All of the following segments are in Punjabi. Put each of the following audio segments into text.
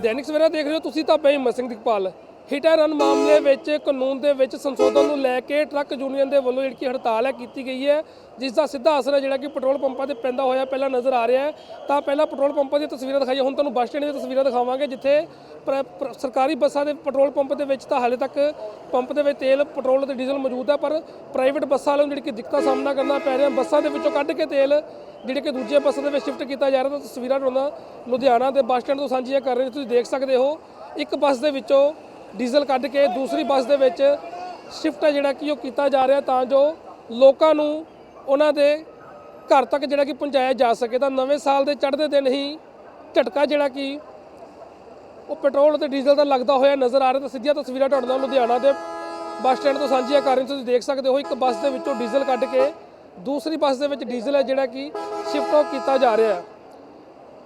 ਦੈਨਿਕ ਸਵੇਰਾ ਦੇਖ ਰਹੇ ਹੋ ਤੁਸੀਂ ਤਾਂ ਬਈ Himmat Singh Dikpal hit and run ਮਾਮਲੇ ਵਿੱਚ ਕਾਨੂੰਨ ਦੇ ਵਿੱਚ ਸੰਸ਼ੋਧਨ ਨੂੰ ਲੈ ਕੇ ਟਰੱਕ ਯੂਨੀਅਨ ਦੇ ਵੱਲੋਂ ਜਿਹੜੀ ਕਿ ਹੜਤਾਲ ਹੈ, ਕੀਤੀ ਗਈ ਹੈ। ਜਿਸ ਦਾ ਸਿੱਧਾ ਅਸਰ ਹੈ ਜਿਹੜਾ ਕਿ ਪੈਟਰੋਲ ਪੰਪਾਂ ਤੇ ਪੈਂਦਾ ਹੋਇਆ ਪਹਿਲਾਂ ਨਜ਼ਰ ਆ ਰਿਹਾ ਹੈ। ਤਾਂ ਪਹਿਲਾਂ ਪੈਟਰੋਲ ਪੰਪਾਂ ਦੀਆਂ ਤਸਵੀਰਾਂ ਦਿਖਾਈਆਂ, ਹੁਣ ਤੁਹਾਨੂੰ ਬੱਸ ਸਟੈਂਡ ਦੀਆਂ ਤਸਵੀਰਾਂ ਦਿਖਾਵਾਂਗੇ, ਜਿੱਥੇ ਪ੍ਰ- ਪ੍ਰ- ਸਰਕਾਰੀ ਬੱਸਾਂ ਦੇ ਪੈਟਰੋਲ ਪੰਪ ਦੇ ਵਿੱਚ ਤਾਂ ਹਾਲੇ ਤੱਕ ਪੰਪ ਦੇ ਵਿੱਚ ਤੇਲ, ਪੈਟਰੋਲ ਤੇ ਡੀਜ਼ਲ ਮੌਜੂਦ ਹੈ, ਪਰ ਪ੍ਰਾਈਵੇਟ ਬੱਸਾਂ ਵਾਲਿਆਂ ਨੂੰ ਜਿਹੜੀ ਕਿ ਦਿੱਕਤਾਂ ਦਾ ਸਾਹਮਣਾ ਕਰਨਾ ਪੈ ਰਿਹਾ ਬੱਸਾਂ ਦੇ ਵਿੱਚੋਂ ਕੱਢ ਕੇ ਤੇਲ, ਜਿਹੜੇ ਕਿ ਦੂਜੇ ਬੱਸਾਂ ਦੇ ਵਿੱਚ ਸ਼ਿਫਟ ਕੀਤਾ ਜਾ ਰਿਹਾ, ਤਾਂ ਤਸਵੀਰਾਂ ਤੁਹਾਨੂੰ ਲੁਧਿਆਣਾ ਦੇ ਬੱਸ ਸਟੈਂਡ ਤੋਂ ਸਾਂਝੀਆਂ ਕਰ ਰਹੇ ਤੁਸੀਂ ਦੇਖ ਸਕਦੇ ਹੋ, ਇੱਕ ਬੱਸ ਦੇ ਵਿੱਚੋਂ ਡੀਜ਼ਲ ਕੱਢ ਕੇ ਦੂਸਰੀ ਬੱਸ ਦੇ ਵਿੱਚ ਸ਼ਿਫਟ ਹੈ ਜਿਹੜਾ ਕਿ ਉਹ ਕੀਤਾ ਜਾ ਰਿਹਾ ਤਾਂ ਜੋ ਲੋਕਾਂ ਨੂੰ ਉਹਨਾਂ ਦੇ ਘਰ ਤੱਕ ਜਿਹੜਾ ਕਿ ਪਹੁੰਚਾਇਆ ਜਾ ਸਕੇ। ਤਾਂ ਨਵੇਂ ਸਾਲ ਦੇ ਚੜ੍ਹਦੇ ਦਿਨ ਹੀ ਝਟਕਾ ਜਿਹੜਾ ਕਿ ਉਹ ਪੈਟਰੋਲ ਤੇ ਡੀਜ਼ਲ ਦਾ ਲੱਗਦਾ ਹੋਇਆ ਨਜ਼ਰ ਆ ਰਿਹਾ। ਤਾਂ ਸਿੱਧੀਆਂ ਤਸਵੀਰਾਂ ਤੁਹਾਡੇ ਨਾਲ ਲੁਧਿਆਣਾ ਦੇ ਬੱਸ ਸਟੈਂਡ ਤੋਂ ਸਾਂਝੀਆਂ ਕਰ ਰਹੇ ਤੁਸੀਂ ਦੇਖ ਸਕਦੇ ਹੋ ਇੱਕ ਬੱਸ ਦੇ ਵਿੱਚੋਂ ਡੀਜ਼ਲ ਕੱਢ ਕੇ ਦੂਸਰੀ ਬੱਸ ਦੇ ਵਿੱਚ ਡੀਜ਼ਲ ਹੈ ਜਿਹੜਾ ਕਿ ਸ਼ਿਫਟ ਆਫ ਕੀਤਾ ਜਾ ਰਿਹਾ। ਹੈ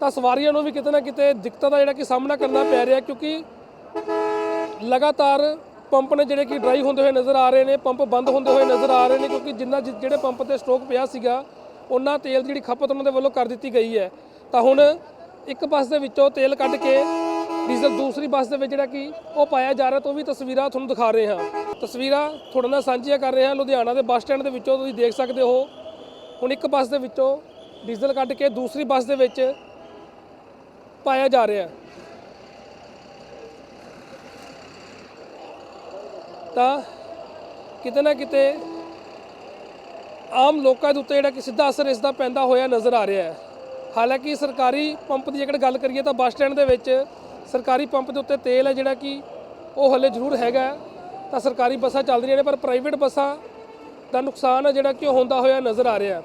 ਤਾਂ ਸਵਾਰੀਆਂ ਨੂੰ ਵੀ ਕਿਤੇ ਨਾ ਕਿਤੇ ਦਿੱਕਤਾਂ ਦਾ ਜਿਹੜਾ ਕਿ ਸਾਹਮਣਾ ਕਰਨਾ ਪੈ ਰਿਹਾ ਕਿਉਂਕਿ ਲਗਾਤਾਰ ਪੰਪ ਨੇ ਜਿਹੜੇ ਕਿ ਡਰਾਈ ਹੁੰਦੇ ਹੋਏ ਨਜ਼ਰ ਆ ਰਹੇ ਨੇ, ਪੰਪ ਬੰਦ ਹੁੰਦੇ ਹੋਏ ਨਜ਼ਰ ਆ ਰਹੇ ਨੇ ਕਿਉਂਕਿ ਜਿੰਨਾ ਜਿ- ਜਿਹੜੇ ਪੰਪ ਤੇ ਸਟਾਕ ਪਿਆ ਸੀਗਾ, ਉਹਨਾਂ ਤੇਲ ਦੀ ਜਿਹੜੀ ਖਪਤ ਉਹਨਾਂ ਦੇ ਵੱਲੋਂ ਕਰ ਦਿੱਤੀ ਗਈ ਹੈ। ਤਾਂ ਹੁਣ ਇੱਕ ਬੱਸ ਦੇ ਵਿੱਚੋਂ ਤੇਲ ਕੱਢ ਕੇ ਡੀਜ਼ਲ ਦੂਸਰੀ ਬੱਸ ਦੇ ਵਿੱਚ ਜਿਹੜਾ ਕਿ ਉਹ ਪਾਇਆ ਜਾ ਰਿਹਾ, ਤਾਂ ਉਹ ਵੀ ਤਸਵੀਰਾਂ ਤੁਹਾਨੂੰ ਦਿਖਾ ਰਹੇ ਹਾਂ। ਤਸਵੀਰਾਂ ਤੁਹਾਡੇ ਨਾਲ ਸਾਂਝੀਆਂ ਕਰ ਰਹੇ ਹਾਂ। ਲੁਧਿਆਣਾ ਦੇ ਬੱਸ ਸਟੈਂਡ ਦੇ ਵਿੱਚੋਂ ਤੁਸੀਂ ਦੇਖ ਸਕਦੇ ਹੋ। ਹੁਣ ਇੱਕ ਬੱਸ ਦੇ ਵਿੱਚੋਂ ਡੀਜ਼ਲ ਕੱਢ ਕੇ ਦੂਸਰੀ ਬੱਸ ਦੇ ਵਿੱਚ ਪਾਇਆ ਜਾ ਰਿਹਾ। ਤਾਂ ਕਿਤੇ ਨਾ ਕਿਤੇ ਆਮ ਲੋਕਾਂ ਦੇ ਉੱਤੇ ਜਿਹੜਾ ਕਿ ਸਿੱਧਾ ਅਸਰ ਇਸ ਦਾ ਪੈਂਦਾ ਹੋਇਆ ਨਜ਼ਰ ਆ ਰਿਹਾ ਹੈ। ਹਾਲਾਂਕਿ ਸਰਕਾਰੀ ਪੰਪ ਦੀ ਜੇਕਰ ਗੱਲ ਕਰੀਏ ਤਾਂ ਬੱਸ ਸਟੈਂਡ ਦੇ ਵਿੱਚ ਸਰਕਾਰੀ ਪੰਪ ਦੇ ਉੱਤੇ ਤੇਲ ਹੈ ਜਿਹੜਾ ਕਿ ਉਹ ਹਲੇ ਜ਼ਰੂਰ ਹੈਗਾ ਤਾਂ ਸਰਕਾਰੀ ਬੱਸਾਂ ਚੱਲ ਰਹੀਆਂ ਨੇ ਪਰ ਪ੍ਰਾਈਵੇਟ ਬੱਸਾਂ ਦਾ ਨੁਕਸਾਨ ਹੈ ਜਿਹੜਾ ਕਿ ਉਹ ਹੁੰਦਾ ਹੋਇਆ ਨਜ਼ਰ ਆ ਰਿਹਾ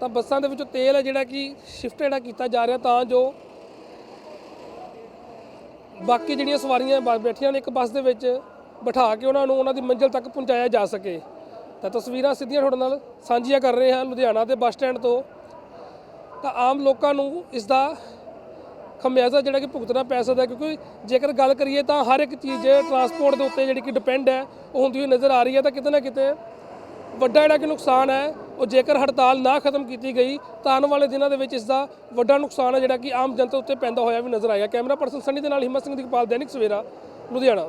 ਤਾਂ ਬੱਸਾਂ ਦੇ ਵਿੱਚੋਂ ਤੇਲ ਹੈ ਜਿਹੜਾ ਕਿ ਸ਼ਿਫਟ ਜਿਹੜਾ ਕੀਤਾ ਜਾ ਰਿਹਾ ਤਾਂ ਜੋ ਬਾਕੀ ਜਿਹੜੀਆਂ ਸਵਾਰੀਆਂ ਬ- ਬੈਠੀਆਂ ਨੇ ਇੱਕ ਬੱਸ ਦੇ ਵਿੱਚ ਬਿਠਾ ਕੇ ਉਹਨਾਂ ਨੂੰ ਉਹਨਾਂ ਦੀ ਮੰਜ਼ਿਲ ਤੱਕ ਪਹੁੰਚਾਇਆ ਜਾ ਸਕੇ। ਤਾਂ ਤਸਵੀਰਾਂ ਸਿੱਧੀਆਂ ਤੁਹਾਡੇ ਨਾਲ ਸਾਂਝੀਆਂ ਕਰ ਰਹੇ ਹਾਂ ਲੁਧਿਆਣਾ ਦੇ ਬੱਸ ਸਟੈਂਡ ਤੋਂ। ਤਾਂ ਆਮ ਲੋਕਾਂ ਨੂੰ ਇਸ ਦਾ ਖਮਿਆਜ਼ਾ ਜਿਹੜਾ ਕਿ ਭੁਗਤਣਾ ਪੈ ਸਕਦਾ ਕਿਉਂਕਿ ਜੇਕਰ ਗੱਲ ਕਰੀਏ ਤਾਂ ਹਰ ਇੱਕ ਚੀਜ਼ ਟਰਾਂਸਪੋਰਟ ਦੇ ਉੱਤੇ ਜਿਹੜੀ ਕਿ ਡਿਪੈਂਡ ਹੈ, ਉਹ ਹੁੰਦੀ ਹੋਈ ਨਜ਼ਰ ਆ ਰਹੀ ਹੈ। ਤਾਂ ਕਿਤੇ ਨਾ ਕਿਤੇ ਵੱਡਾ ਜਿਹੜਾ ਕਿ ਨੁਕਸਾਨ ਹੈ ਉਹ ਜੇਕਰ ਹੜਤਾਲ ਨਾ ਖਤਮ ਕੀਤੀ ਗਈ, ਤਾਂ ਆਉਣ ਵਾਲੇ ਦਿਨਾਂ ਦੇ ਵਿੱਚ ਇਸ ਦਾ ਵੱਡਾ ਨੁਕਸਾਨ ਹੈ ਜਿਹੜਾ ਕਿ ਆਮ ਜਨਤਾ ਉੱਤੇ ਪੈਂਦਾ ਹੋਇਆ ਵੀ ਨਜ਼ਰ ਆਇਆ ਕੈਮਰਾ ਪਰਸਨ ਸੰਨੀ ਦੇ ਨਾਲ ਹਿੰਮਤ ਸਿੰਘ ਦੀਪਾਲ ਦੈਨਿਕ ਸਵੇਰਾ, ਲੁਧਿਆਣਾ।